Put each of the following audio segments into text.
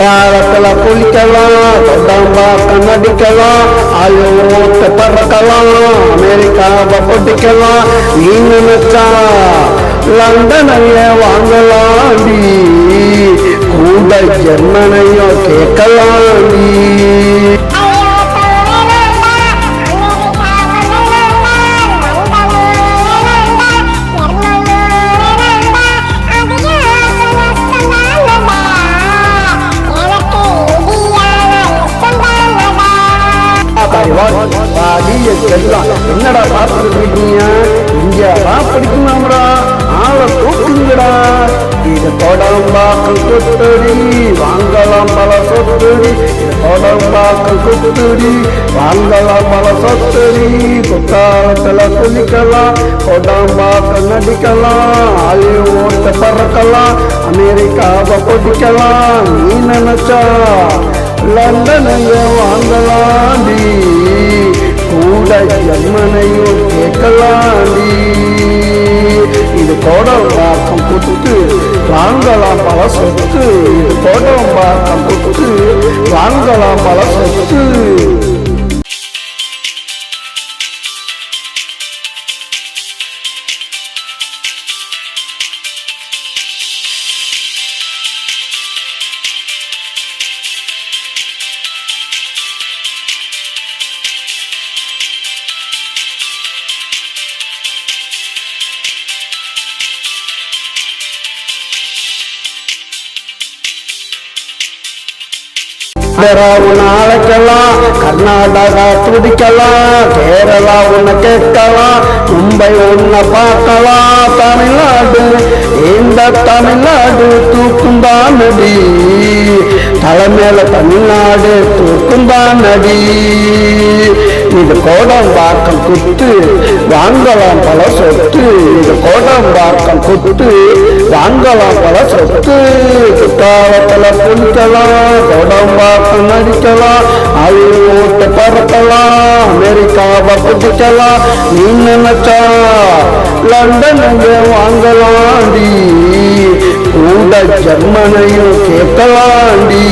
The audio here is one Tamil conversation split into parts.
பாலத்துல குளிக்கலாம் கொண்டாம்பா கண்ணடிக்கலாம் ஆயோத்த பறக்கலாம் அமெரிக்காவை பொட்டிக்கலாம் நீ நினைச்சா லண்டனைய வாங்கலாண்டி கூட ஜெர்மனையும் கேட்கலாண்டி. எல்லாம். என்னடா பார்த்துட்டு இருக்கீங்க? இங்க படிக்கலாம்டா ஆளை தூக்குங்கடா. இது தொடம்பாக்கள் கொத்தடி. வாங்கலாம் பல சொத்துடி. இது தொடம்பாக்கள் கொத்தடி. வாங்கலாம் பல சொத்துடி. குத்தாலத்துல குளிக்கலாம். கொடம்பாக்கள் நடிக்கலாம். ஆளி ஓட்ட பறக்கலாம். அமெரிக்காவை பொடிக்கலாம் நீ நினைச்சா லண்டனைய வாங்க இந்த ஜன்மனையும் கேட்கலாண்டி. இது கோடம்பாக்கம் குத்து வாங்கலாம் பல சொத்து. இது கோடம்பாக்கம் குத்து வாங்கலாம் பல சொத்து. ஆந்திராவுன்னு அழைக்கலாம் கர்நாடகா துடிக்கலாம் கேரளா உன்னை கேட்கலாம் மும்பை உன்னை பார்க்கலாம். தமிழ்நாடு இந்த தமிழ்நாடு தூக்கும் தான் நடி தலைமையில தமிழ்நாடு தூக்கும் தான் நடி இது கோடம்பாக்கம் குத்து வாங்கலாம் பல சொத்து. இது கோடம்பாக்கம் குத்து வாங்கலாம் சொத்து குற்றாலத்துல குளிக்கலாம் படம் பார்த்து நடிக்கலாம் அழிவு ஓட்டு பறக்கலாம் அமெரிக்காவை பிடிக்கலாம் நீ நினைச்சா லண்டன் வாங்கலாண்டி கூட ஜெர்மனையும் கேட்கலாண்டி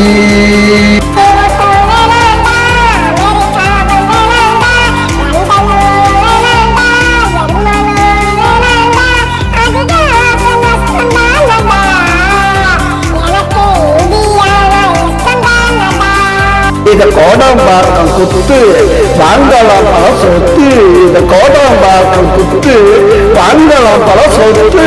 இது கோடம்பாக்கம் குத்து வாங்கலாம் பல சொத்து. இது கோடம்பாக்கம் குத்து வாங்கலாம் பல சொத்து.